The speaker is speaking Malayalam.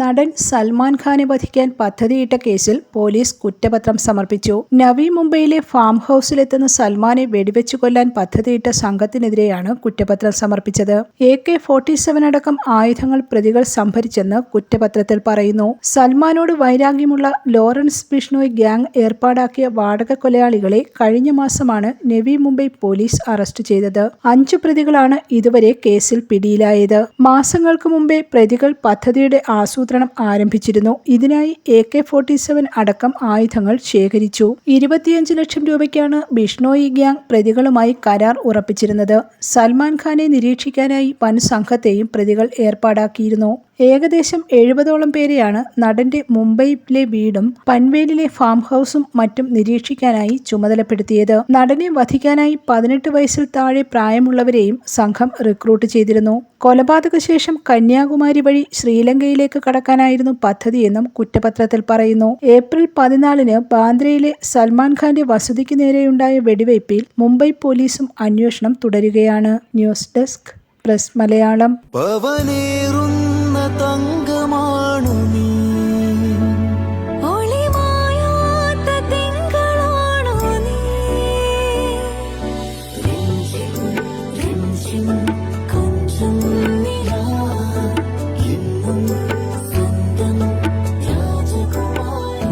നടൻ സൽമാൻ ഖാനെ വധിക്കാൻ പദ്ധതിയിട്ട കേസിൽ പോലീസ് കുറ്റപത്രം സമർപ്പിച്ചു. നവി മുംബൈയിലെ ഫാം ഹൌസിലെത്തുന്ന സൽമാനെ വെടിവെച്ചു കൊല്ലാൻ പദ്ധതിയിട്ട സംഘത്തിനെതിരെയാണ് കുറ്റപത്രം സമർപ്പിച്ചത്. എ കെ ഫോർട്ടി സെവൻ അടക്കം ആയുധങ്ങൾ പ്രതികൾ സംഭരിച്ചെന്ന് കുറ്റപത്രത്തിൽ പറയുന്നു. സൽമാനോട് വൈരാഗ്യമുള്ള ലോറൻസ് ബിഷ്ണോയ് ഗ്യാങ് ഏർപ്പാടാക്കിയ വാടക കൊലയാളികളെ കഴിഞ്ഞ മാസമാണ് നവി മുംബൈ പോലീസ് അറസ്റ്റ് ചെയ്തത്. അഞ്ചു പ്രതികളാണ് ഇതുവരെ കേസിൽ പിടിയിലായത്. മാസങ്ങൾക്ക് മുമ്പേ പ്രതികൾ പദ്ധതിയുടെ ആസൂത്രണം ആരംഭിച്ചിരുന്നു. ഇതിനായി എ കെ ഫോർട്ടി സെവൻ അടക്കം ആയുധങ്ങൾ ശേഖരിച്ചു. ഇരുപത്തിയഞ്ച് ലക്ഷം രൂപയ്ക്കാണ് ബിഷ്ണോയി ഗ്യാങ് പ്രതികളുമായി കരാർ ഉറപ്പിച്ചിരുന്നത്. സൽമാൻ ഖാനെ നിരീക്ഷിക്കാനായി വൻ സംഘത്തെയും പ്രതികൾ ഏർപ്പാടാക്കിയിരുന്നു. ഏകദേശം എഴുപതോളം പേരെയാണ് നടന്റെ മുംബൈയിലെ വീടും പൻവേലിലെ ഫാം ഹൗസും മറ്റും നിരീക്ഷിക്കാനായി ചുമതലപ്പെടുത്തിയത്. നടനെ വധിക്കാനായി പതിനെട്ട് വയസ്സിൽ താഴെ പ്രായമുള്ളവരെയും സംഘം റിക്രൂട്ട് ചെയ്തിരുന്നു. കൊലപാതക ശേഷം കന്യാകുമാരി വഴി ശ്രീലങ്കയിലേക്ക് കടക്കാനായിരുന്നു പദ്ധതിയെന്നും കുറ്റപത്രത്തിൽ പറയുന്നു. ഏപ്രിൽ പതിനാലിന് ബാന്ദ്രയിലെ സൽമാൻ ഖാന്റെ വസതിക്ക് നേരെയുണ്ടായ വെടിവയ്പിൽ മുംബൈ പോലീസും അന്വേഷണം തുടരുകയാണ്. News desk press Malayalam.